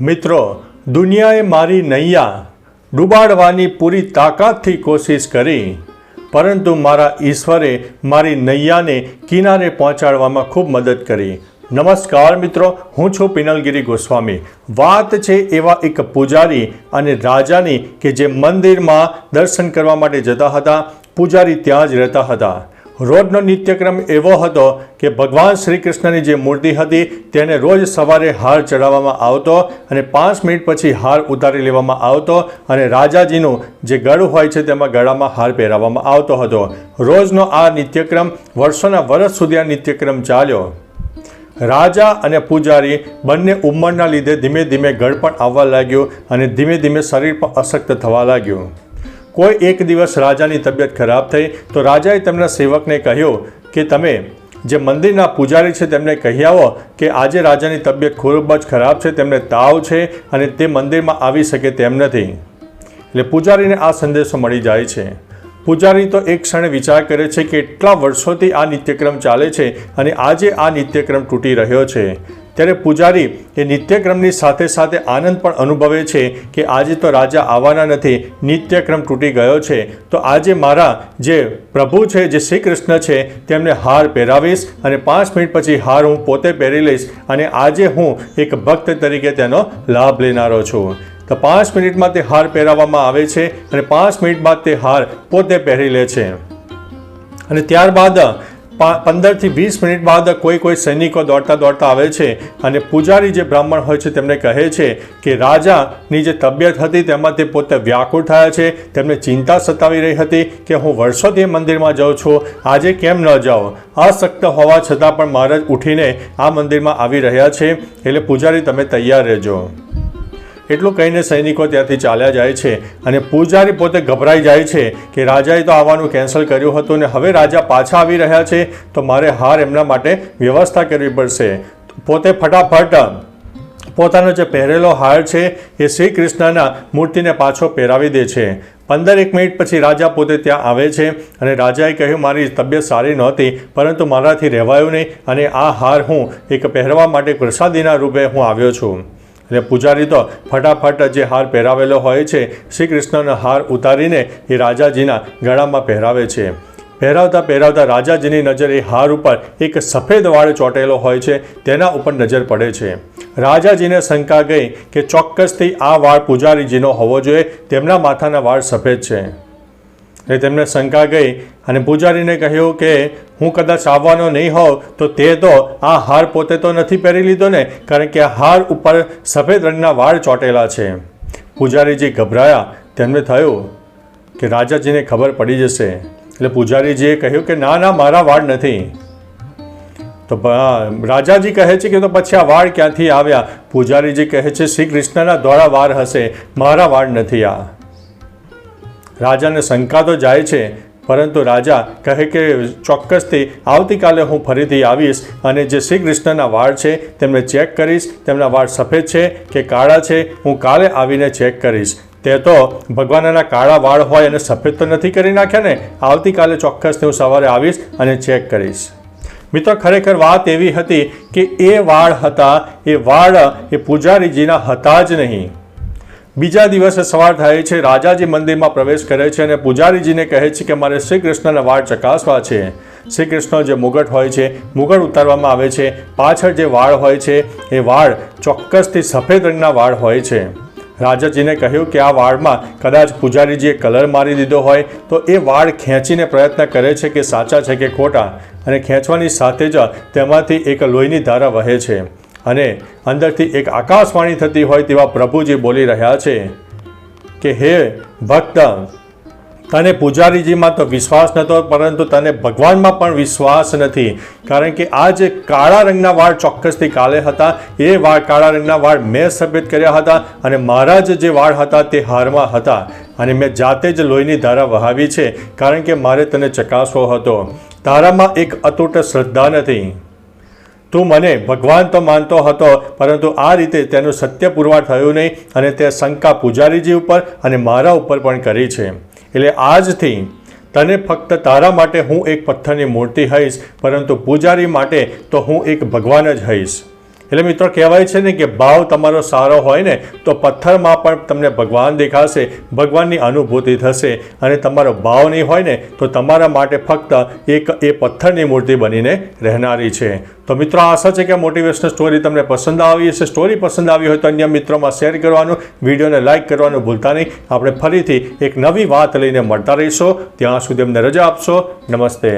મિત્રો, દુનિયાએ મારી નૈયા ડૂબાડવાની પૂરી તાકાતથી કોશિશ કરી, પરંતુ મારા ઈશ્વરે મારી નૈયાને કિનારે પહોંચાડવામાં ખૂબ મદદ કરી. નમસ્કાર મિત્રો, હું છું પિનલગીરી ગોસ્વામી. વાત છે એવા એક પૂજારી અને રાજાની કે જે મંદિરમાં દર્શન કરવા માટે જતા હતા. પૂજારી ત્યાં જ રહેતા હતા. રોજનો નિત્યક્રમ એવો હતો કે ભગવાન શ્રી કૃષ્ણની જે મૂર્તિ હતી તેને રોજ સવારે હાર ચડાવવામાં આવતો અને પાંચ મિનિટ પછી હાર ઉતારી લેવામાં આવતો અને રાજાજીનું જે ગળું હોય છે તેમાં ગળામાં હાર પહેરાવવામાં આવતો હતો. રોજનો આ નિત્યક્રમ વર્ષોના વર્ષ સુધી આ નિત્યક્રમ ચાલ્યો. રાજા અને પૂજારી બંને ઉંમરના લીધે ધીમે ધીમે ગળ પણ આવવા લાગ્યું અને ધીમે ધીમે શરીર પણ અશક્ત થવા લાગ્યું. કોઈ એક દિવસ રાજાની તબિયત ખરાબ થઈ, તો રાજાએ તેમના સેવકને કહ્યું કે, તમે જે મંદિરના પૂજારી છે તેમને કહી આવો કે આજે રાજાની તબિયત ખૂબ જ ખરાબ છે, તેમને તાવ છે અને તે મંદિરમાં આવી શકે તેમ નથી. એટલે પૂજારીને આ સંદેશો મળી જાય છે. પૂજારી તો એક ક્ષણે વિચાર કરે છે કે, એટલા વર્ષોથી આ નિત્યક્રમ ચાલે છે અને આજે આ નિત્યક્રમ તૂટી રહ્યો છે. ત્યારે પૂજારી એ નિત્યક્રમની સાથે સાથે આનંદ પણ અનુભવે છે કે આજે તો રાજા આવવાના નથી, નિત્યક્રમ તૂટી ગયો છે. તો આજે મારા જે પ્રભુ છે, જે શ્રી કૃષ્ણ છે, તેમને હાર પહેરાવીશ અને પાંચ મિનિટ પછી હાર હું પોતે પહેરી લઈશ અને આજે હું એક ભક્ત તરીકે તેનો લાભ લેનારો છું. તો પાંચ મિનિટમાં તે હાર પહેરાવવામાં આવે છે અને પાંચ મિનિટ બાદ તે હાર પોતે પહેરી લે છે. અને ત્યારબાદ પંદરથી વીસ મિનિટ બાદ કોઈ કોઈ સૈનિકો દોડતા દોડતા આવે છે અને પૂજારી જે બ્રાહ્મણ હોય છે તેમને કહે છે કે રાજાની જે તબિયત હતી તેમાં તે પોતે વ્યાકુળ થયા છે. તેમને ચિંતા સતાવી રહી હતી કે હું વર્ષોથી મંદિરમાં જાઉં છું, આજે કેમ ન જાઉં? અશક્ત હોવા છતાં પણ મહારાજ ઉઠીને આ મંદિરમાં આવી રહ્યા છે. એટલે પૂજારી, તમે તૈયાર રહેજો. એટલું કહીને સૈનિકો ત્યાંથી ચાલ્યા જાય છે અને પૂજારી પોતે ગભરાઈ જાય છે કે રાજાએ તો આવવાનું કેન્સલ કર્યું હતું ને હવે રાજા પાછા આવી રહ્યા છે, તો મારે હાર એમના માટે વ્યવસ્થા કરવી પડશે. પોતે ફટાફટ પોતાનો જે પહેરેલો હાર છે એ શ્રી કૃષ્ણના મૂર્તિને પાછો પહેરાવી દે છે. પંદર એક મિનિટ પછી રાજા પોતે ત્યાં આવે છે અને રાજાએ કહ્યું, મારી તબિયત સારી નહોતી, પરંતુ મારાથી રહેવાયું નહીં અને આ હાર હું એક પહેરવા માટે પ્રસાદીના રૂપે હું આવ્યો છું. એટલે પૂજારી તો ફટાફટ જે હાર પહેરાવેલો હોય છે શ્રી કૃષ્ણનો હાર ઉતારીને એ રાજાજીના ગળામાં પહેરાવે છે. પહેરાવતા પહેરાવતા રાજાજીની નજર એ હાર ઉપર એક સફેદ વાળ ચોંટેલો હોય છે, તેના ઉપર નજર પડે છે. રાજાજીને શંકા ગઈ કે ચોક્કસથી આ વાળ પૂજારીજીનો હોવો જોઈએ, તેમના માથાના વાળ સફેદ છે. એટલે તેમને શંકા ગઈ અને પૂજારીને કહ્યું કે, હું કદાચ આવવાનો નહીં હોઉં, તો તે તો આ હાર પોતે તો નથી પહેરી લીધો ને, કારણ કે આ હાર ઉપર સફેદ રંગના વાળ ચોંટેલા છે. પૂજારીજી ગભરાયા. તેમને થયું કે રાજાજીને ખબર પડી જશે. એટલે પૂજારીજીએ કહ્યું કે, ના ના, મારા વાળ નથી. તો રાજાજી કહે છે કે, તો પછી આ વાળ ક્યાંથી આવ્યા? પૂજારીજી કહે છે શ્રી કૃષ્ણના દ્વારા વાળ હશે. મારા વાળ નથી આ. રાજાને શંકા તો જાય છે, પરંતુ રાજા કહે કે ચોક્કસથી આવતીકાલે હું ફરીથી આવીશ અને જે શ્રી કૃષ્ણના વાળ છે તેમને ચેક કરીશ, તેમના વાળ સફેદ છે કે કાળા છે, હું કાલે આવીને ચેક કરીશ. તે તો ભગવાનના કાળા વાળ હોય અને સફેદ તો નથી કરી નાખ્યા ને? આવતીકાલે ચોક્કસથી હું સવારે આવીશ અને ચેક કરીશ. મિત્રો, ખરેખર વાત એવી હતી કે એ વાળ હતા, એ વાળ એ પૂજારીજીના હતા જ નહીં. બીજા દિવસે સવાર થાય છે. રાજાજી મંદિરમાં પ્રવેશ કરે છે અને પૂજારીજીને કહે છે કે, મારે શ્રી કૃષ્ણના વાળ ચકાસવા છે. શ્રી કૃષ્ણ જે મુગટ હોય છે, મુગટ ઉતારવામાં આવે છે. પાછળ જે વાળ હોય છે, એ વાળ ચોક્કસથી સફેદ રંગના વાળ હોય છે. રાજાજીને કહ્યું કે, આ વાળમાં કદાચ પૂજારીજીએ કલર મારી દીધો હોય, તો એ વાળ ખેંચીને પ્રયત્ન કરે છે કે સાચા છે કે ખોટા? અને ખેંચવાની સાથે જ તેમાંથી એક લોહીની ધારા વહે છે. અને અંદરથી એક આકાશવાણી થતી હોય તેવા પ્રભુજી બોલી રહ્યા છે કે, હે ભક્ત, તને પૂજારીજીમાં તો વિશ્વાસ નહોતો, પરંતુ તને ભગવાનમાં પણ વિશ્વાસ નથી. કારણ કે આ જે કાળા રંગના વાળ ચોક્કસથી કાલે હતા, એ વાળ કાળા રંગના વાળ મેં સફેદ કર્યા હતા અને મારા જ જે વાળ હતા તે હારમાં હતા. અને મેં જાતે જ લોહીની ધારા વહાવી છે, કારણ કે મારે તને ચકાસવો હતો. તારામાં એક અતૂટ શ્રદ્ધા નથી. તું મને ભગવાન તો માનતો હતો, પરંતુ આ રીતે તેનું સત્ય પુરવાર થયું નહીં અને તે શંકા પૂજારીજી ઉપર અને મારા ઉપર પણ કરી છે. એટલે આજથી તને ફક્ત તારા માટે હું એક પથ્થરની મૂર્તિ હઈશ, પરંતુ પૂજારી માટે તો હું એક ભગવાન જ હઈશ. એટલે મિત્રો કહેવાય છે ને કે ભાવ તમારો સારો હોય ને, તો પથ્થરમાં પણ તમને ભગવાન દેખાશે, ભગવાનની અનુભૂતિ થશે. અને તમારો ભાવ નહીં હોય ને, તો તમારા માટે ફક્ત એક એ પથ્થરની મૂર્તિ બનીને રહેનારી છે. તો મિત્રો આશા છે કે મોટિવેશનલ સ્ટોરી તમને પસંદ આવી હશે. સ્ટોરી પસંદ આવી હોય તો અન્ય મિત્રોમાં શેર કરવાનું, વિડીયોને લાઇક કરવાનું ભૂલતા નહીં. આપણે ફરીથી એક નવી વાત લઈને મળતા રહીશું. ત્યાં સુધી અમને રજા આપશો. નમસ્તે.